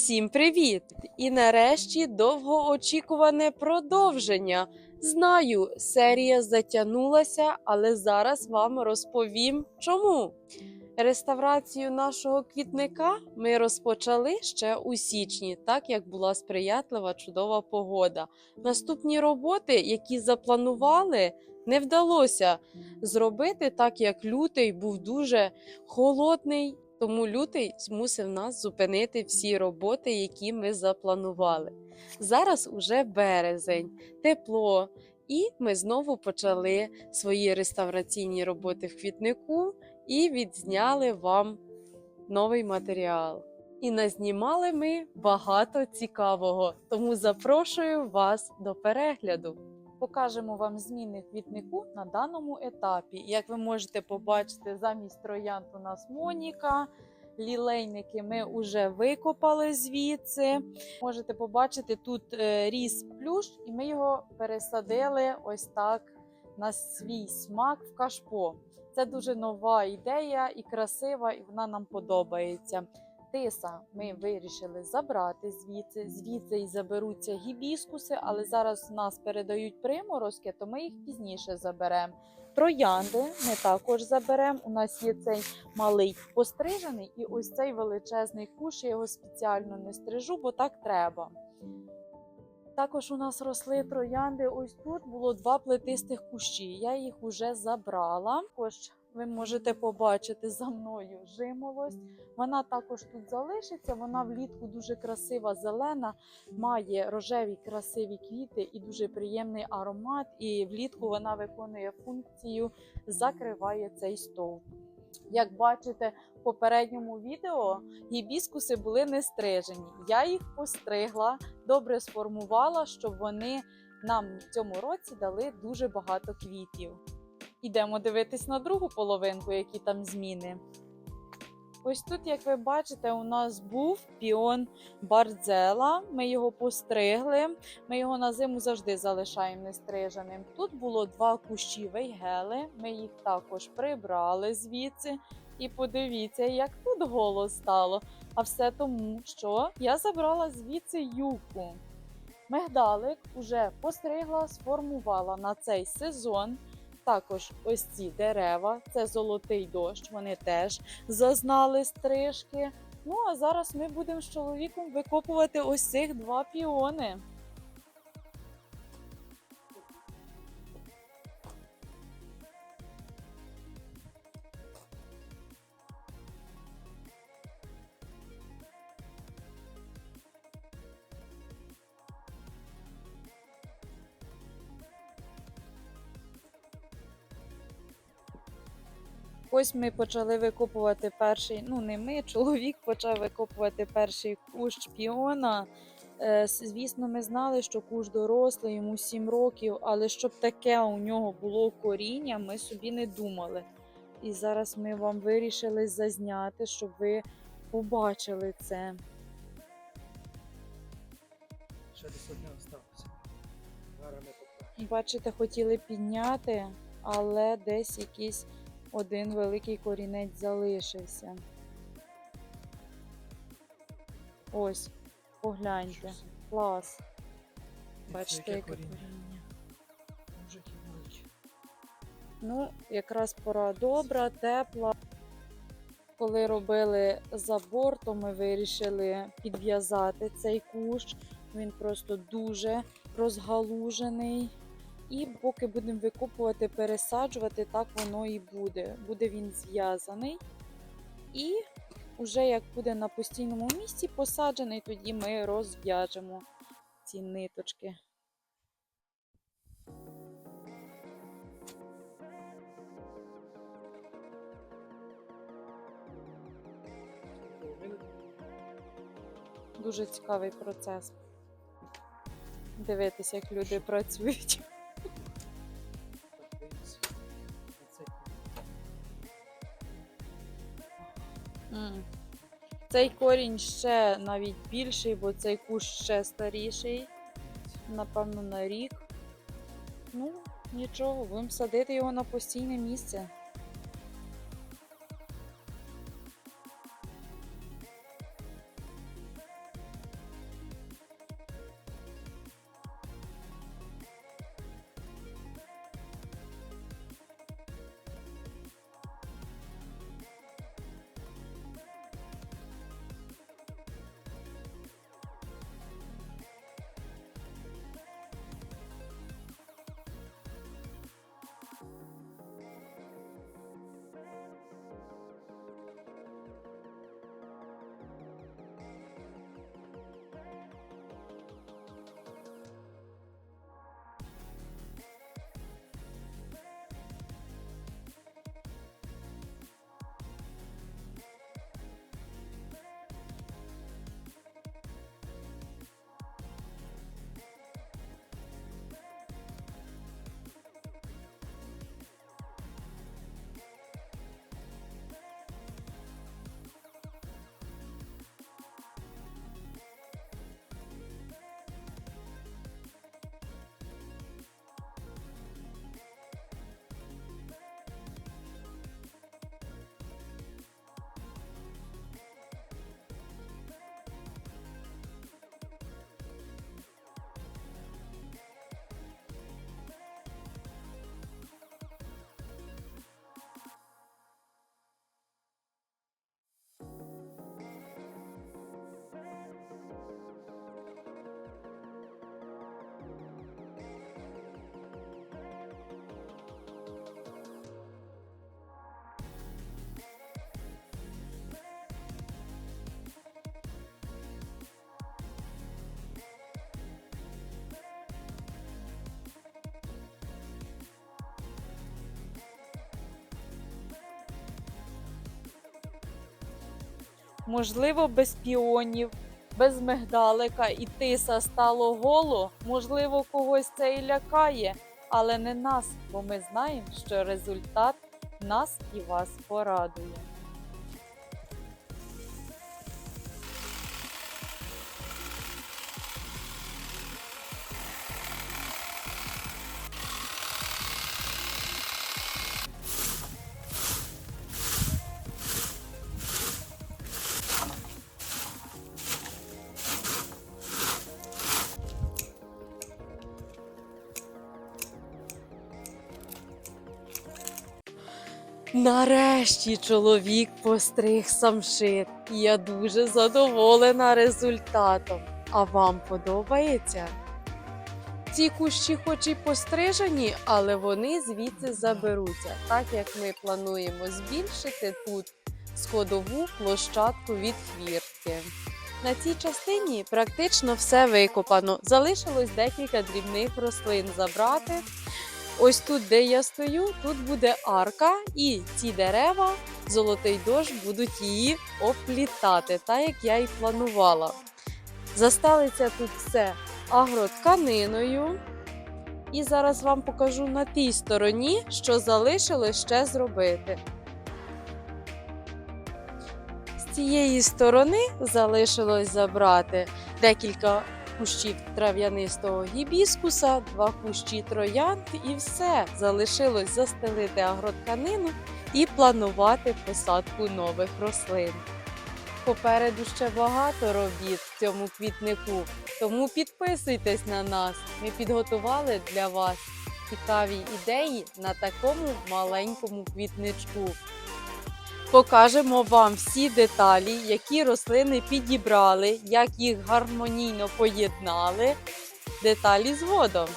Всім привіт! І нарешті довгоочікуване продовження. Знаю, серія затягнулася, але зараз вам розповім чому. Реставрацію нашого квітника ми розпочали ще у січні, так як була сприятлива чудова погода. Наступні роботи, які запланували, не вдалося зробити, так як лютий був дуже холодний, тому лютий змусив нас зупинити всі роботи, які ми запланували. Зараз уже березень, тепло, і ми знову почали свої реставраційні роботи в квітнику і відзняли вам новий матеріал. І назнімали ми багато цікавого, тому запрошую вас до перегляду. Покажемо вам зміни квітнику на даному етапі. Як ви можете побачити, замість троянд у нас Моніка. Лілейники ми вже викопали звідси. Можете побачити, тут е, ріс плющ, і ми його пересадили ось так на свій смак в кашпо. Це дуже нова ідея і красива, і вона нам подобається. Тиса ми вирішили забрати звідси. Звідси і заберуться гібіскуси, але зараз нас передають приморозки, то ми їх пізніше заберемо. Троянди ми також заберемо. У нас є цей малий пострижений, і ось цей величезний куш. Я його спеціально не стрижу, бо так треба. Також у нас росли троянди. Ось тут було два плетистих кущі. Я їх уже забрала. Також ви можете побачити за мною жимолость. Вона також тут залишиться. Вона влітку дуже красива, зелена, має рожеві красиві квіти і дуже приємний аромат. І влітку вона виконує функцію, закриває цей стовп. Як бачите в попередньому відео, гібіскуси були не стрижені. Я їх постригла, добре сформувала, щоб вони нам в цьому році дали дуже багато квітів. Ідемо дивитись на другу половинку, які там зміни. Ось тут, як ви бачите, у нас був піон Бардзела. Ми його постригли. Ми його на зиму завжди залишаємо нестриженим. Тут було два кущі вейгели. Ми їх також прибрали звідси. І подивіться, як тут голо стало. А все тому, що я забрала звідси юку. Мигдалик уже постригла, сформувала на цей сезон. Також ось ці дерева, це золотий дощ, вони теж зазнали стрижки. Ну а зараз ми будемо з чоловіком викопувати ось цих два піони. Ось ми почали викопувати перший, ну не ми, чоловік почав викопувати перший кущ піона. Е, Звісно, ми знали, що кущ дорослий, йому 7 років, але щоб таке у нього було коріння, ми собі не думали. І зараз ми вам вирішили зазняти, щоб ви побачили це. Ще десь одне покажемо. Бачите, хотіли підняти, але десь якийсь один великий корінець залишився. Ось, погляньте. Клас. Бачите, яке коріння. Ну, якраз пора добра, тепла. Коли робили забор, то ми вирішили підв'язати цей кущ. Він просто дуже розгалужений. І поки будемо викопувати, пересаджувати, так воно і буде. Буде він зв'язаний. І вже як буде на постійному місці посаджений, тоді ми розв'яжемо ці ниточки. Дуже цікавий процес. Дивитися, як люди працюють. Цей корінь ще навіть більший, бо цей кущ ще старіший, напевно, на рік. Ну, нічого, будемо садити його на постійне місце. Можливо, без піонів, без мигдалика і тиса стало голо. Можливо, когось це і лякає, але не нас, бо ми знаємо, що результат нас і вас порадує. Нарешті чоловік постриг самшит. І Я дуже задоволена результатом. А вам подобається? Ці кущі хоч і пострижені, але вони звідси заберуться, так як ми плануємо збільшити тут сходову площадку від хвіртки. На цій частині практично все викопано. Залишилось декілька дрібних рослин забрати. Ось тут, де я стою, тут буде арка, і ці дерева, золотий дощ, будуть її оплітати, так як я і планувала. Застелиться тут все агротканиною. І зараз вам покажу на тій стороні, що залишилось ще зробити. З цієї сторони залишилось забрати декілька кущів трав'янистого гібіскуса, два кущі троянд і все. Залишилось застелити агротканину і планувати посадку нових рослин. Попереду ще багато робіт в цьому квітнику, тому підписуйтесь на нас. Ми підготували для вас цікаві ідеї на такому маленькому квітничку. Покажемо вам всі деталі, які рослини підібрали, як їх гармонійно поєднали. Деталі згодом.